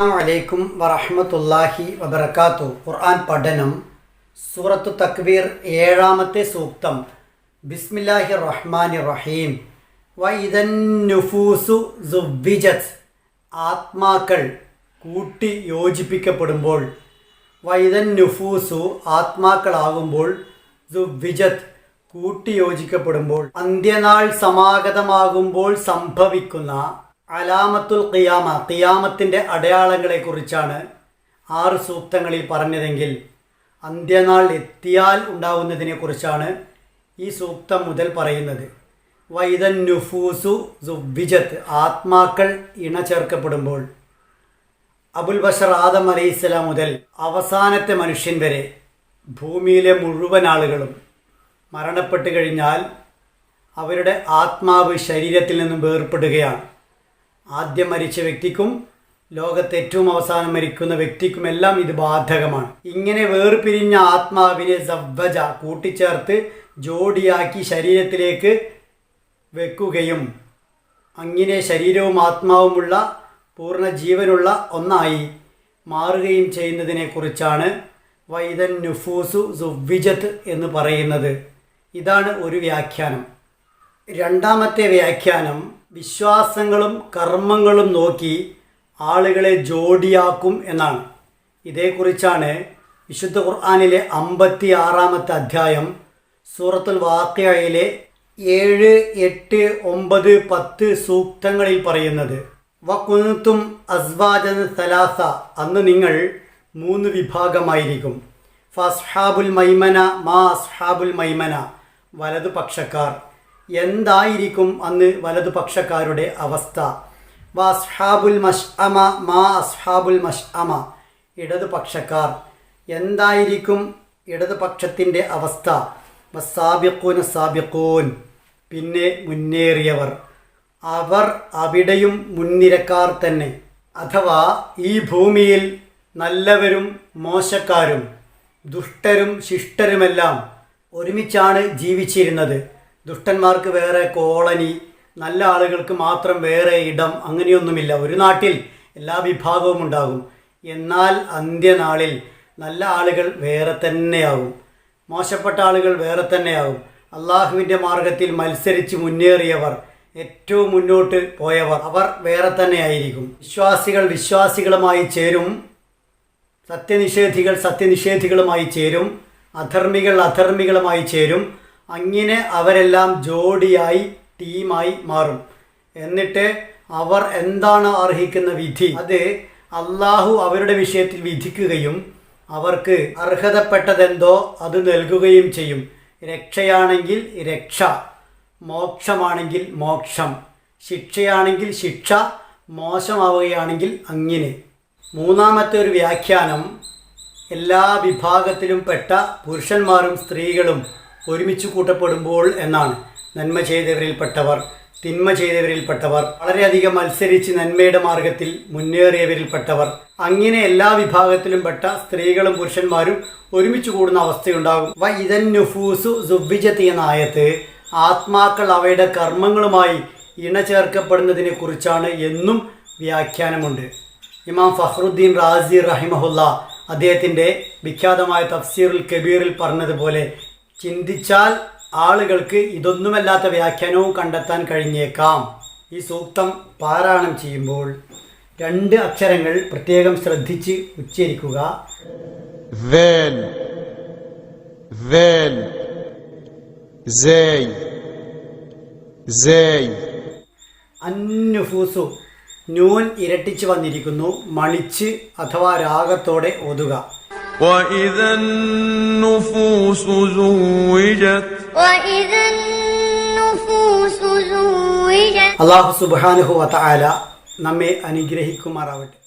അലൈക്കും വറഹമത്തല്ലാഹി വബർക്കാത്തു ഖുർആൻ പഠനം സൂറത്തു തക്വീർ ഏഴാമത്തെ സൂക്തം. ബിസ്മില്ലാഹി റഹ്മാൻ റഹീം വൈദൻ നുഫൂസു സുവിജത് ആത്മാക്കൾ കൂട്ടി യോജിപ്പിക്കപ്പെടുമ്പോൾ വൈദൻ നുഫൂസു ആത്മാക്കളാകുമ്പോൾ സുവിജത് കൂട്ടി യോജിക്കപ്പെടുമ്പോൾ അന്ത്യനാൾ സമാഗതമാകുമ്പോൾ സംഭവിക്കുന്ന അലാമത്തുൽ ഖിയാമ ഖിയാമത്തിന്റെ അടയാളങ്ങളെക്കുറിച്ചാണ് ആറ് സൂക്തങ്ങളിൽ പറഞ്ഞതെങ്കിൽ അന്ത്യനാൾ എത്തിയാൽ ഉണ്ടാവുന്നതിനെക്കുറിച്ചാണ് ഈ സൂക്തം മുതൽ പറയുന്നത്. വൈദൻ നുഫൂസു സുബിജത്ത് ആത്മാക്കൾ ഇണചേർക്കപ്പെടുമ്പോൾ. അബുൽ ബഷർ ആദം അലൈഹിസ്സലാം മുതൽ അവസാനത്തെ മനുഷ്യൻ വരെ ഭൂമിയിലെ മുഴുവൻ ആളുകളും മരണപ്പെട്ട് കഴിഞ്ഞാൽ അവരുടെ ആത്മാവ് ശരീരത്തിൽ നിന്നും വേർപ്പെടുകയാണ് ആദ്യം മരിച്ച വ്യക്തിക്കും ലോകത്ത് ഏറ്റവും അവസാനം മരിക്കുന്ന വ്യക്തിക്കുമെല്ലാം ഇത് ബാധകമാണ്. ഇങ്ങനെ വേർപിരിഞ്ഞ ആത്മാവിനെ സവ്വജ കൂട്ടിച്ചേർത്ത് ജോഡിയാക്കി ശരീരത്തിലേക്ക് വെക്കുകയും അങ്ങനെ ശരീരവും ആത്മാവുമുള്ള പൂർണ ജീവനുള്ള ഒന്നായി മാറുകയും ചെയ്യുന്നതിനെക്കുറിച്ചാണ് വൈദൻ നുഫൂസു സുവിജത്ത് എന്ന് പറയുന്നത്. ഇതാണ് ഒരു വ്യാഖ്യാനം. രണ്ടാമത്തെ വ്യാഖ്യാനം വിശ്വാസങ്ങളും കർമ്മങ്ങളും നോക്കി ആളുകളെ ജോഡിയാക്കും എന്നാണ്. ഇതേക്കുറിച്ചാണ് വിശുദ്ധ ഖുർആാനിലെ അമ്പത്തി ആറാമത്തെ അധ്യായം സൂറത്തുൽ വാക്യയിലെ ഏഴ് എട്ട് ഒമ്പത് പത്ത് സൂക്തങ്ങളിൽ പറയുന്നത്. വക്കുനത്തും അസ്വാജൻ സലാസ അന്ന് നിങ്ങൾ മൂന്ന് വിഭാഗമായിരിക്കും. ഫസ്ഹാബുൽ മൈമന മാ അസ്ഹാബുൽ മൈമന വലതുപക്ഷക്കാർ. എന്തായിരിക്കും അന്ന് വലതുപക്ഷക്കാരുടെ അവസ്ഥ? വസ്ഹാബുൽ മഷ് അമ മാ അസ്ഹാബുൽ മഷ് അമ ഇടതുപക്ഷക്കാർ എന്തായിരിക്കും ഇടതുപക്ഷത്തിന്റെ അവസ്ഥ? വസാബിക്കൂൻ സാബിക്കൂൻ പിന്നെ മുന്നേറിയവർ. അവർ അവിടെയും മുൻനിരക്കാർ തന്നെ. അഥവാ ഈ ഭൂമിയിൽ നല്ലവരും മോശക്കാരും ദുഷ്ടരും ശിഷ്ടരുമെല്ലാം ഒരുമിച്ചാണ് ജീവിച്ചിരുന്നത്. ദുഷ്ടന്മാർക്ക് വേറെ കോളനി നല്ല ആളുകൾക്ക് മാത്രം വേറെ ഇടം അങ്ങനെയൊന്നുമില്ല. ഒരു നാട്ടിൽ എല്ലാ വിഭാഗവും ഉണ്ടാകും. എന്നാൽ അന്ത്യനാളിൽ നല്ല ആളുകൾ വേറെ തന്നെയാകും മോശപ്പെട്ട ആളുകൾ വേറെ തന്നെയാകും അള്ളാഹുവിന്റെ മാർഗത്തിൽ മത്സരിച്ച് മുന്നേറിയവർ ഏറ്റവും മുന്നോട്ട് പോയവർ അവർ വേറെ തന്നെയായിരിക്കും. വിശ്വാസികൾ വിശ്വാസികളുമായി ചേരും. സത്യനിഷേധികൾ സത്യനിഷേധികളുമായി ചേരും. അധർമ്മികൾ അധർമ്മികളുമായി ചേരും. അങ്ങനെ അവരെല്ലാം ജോഡിയായി ടീമായി മാറും. എന്നിട്ട് അവർ എന്താണ് അർഹിക്കുന്ന വിധി? അത് അള്ളാഹു അവരുടെ വിഷയത്തിൽ വിധിക്കുകയും അവർക്ക് അർഹതപ്പെട്ടതെന്തോ അത് നൽകുകയും ചെയ്യും. രക്ഷയാണെങ്കിൽ രക്ഷ മോക്ഷമാണെങ്കിൽ മോക്ഷം ശിക്ഷയാണെങ്കിൽ ശിക്ഷ മോശമാവുകയാണെങ്കിൽ അങ്ങനെ. മൂന്നാമത്തെ ഒരു വ്യാഖ്യാനം എല്ലാ വിഭാഗത്തിലും പെട്ട പുരുഷന്മാരും സ്ത്രീകളും ഒരുമിച്ച് കൂട്ടപ്പെടുമ്പോൾ എന്നാണ്. നന്മ ചെയ്തവരിൽപ്പെട്ടവർ തിന്മ ചെയ്തവരിൽപ്പെട്ടവർ വളരെയധികം മത്സരിച്ച് നന്മയുടെ മാർഗത്തിൽ മുന്നേറിയവരിൽപ്പെട്ടവർ. അങ്ങനെ എല്ലാ വിഭാഗത്തിലും പെട്ട സ്ത്രീകളും പുരുഷന്മാരും ഒരുമിച്ച് കൂടുന്ന അവസ്ഥയുണ്ടാകും. വ ഇതൻ നുഫൂസു സുബിജത്തി എന്ന ആയത്ത് ആത്മാക്കൾ അവയുടെ കർമ്മങ്ങളുമായി ഇണചേർക്കപ്പെടുന്നതിനെ കുറിച്ചാണ് എന്നും വ്യാഖ്യാനമുണ്ട്. ഇമാം ഫഹ്റുദ്ദീൻ റാസി റഹിമഹുല്ല അദ്ദേഹത്തിന്റെ വിഖ്യാതമായ തഫ്സീറുൽ കബീറിൽ പറഞ്ഞതുപോലെ ചിന്തിച്ചാൽ ആളുകൾക്ക് ഇതൊന്നുമല്ലാത്ത വ്യാഖ്യാനവും കണ്ടെത്താൻ കഴിഞ്ഞേക്കാം. ഈ സൂക്തം പാരായണം ചെയ്യുമ്പോൾ രണ്ട് അക്ഷരങ്ങൾ പ്രത്യേകം ശ്രദ്ധിച്ച് ഉച്ചരിക്കുക. വേൻ അന്നുഫൂസു നൂൻ ഇരട്ടിച്ച് വന്നിരിക്കുന്നു. മണിച്ച് അഥവാ രാഗത്തോടെ ഒതുക وإذا النفوس زوجت وإذا النفوس زوجت അള്ളാഹു സുബാനുഹു വതആല നമ്മെ അനുഗ്രഹിക്കുമാറാവട്ടെ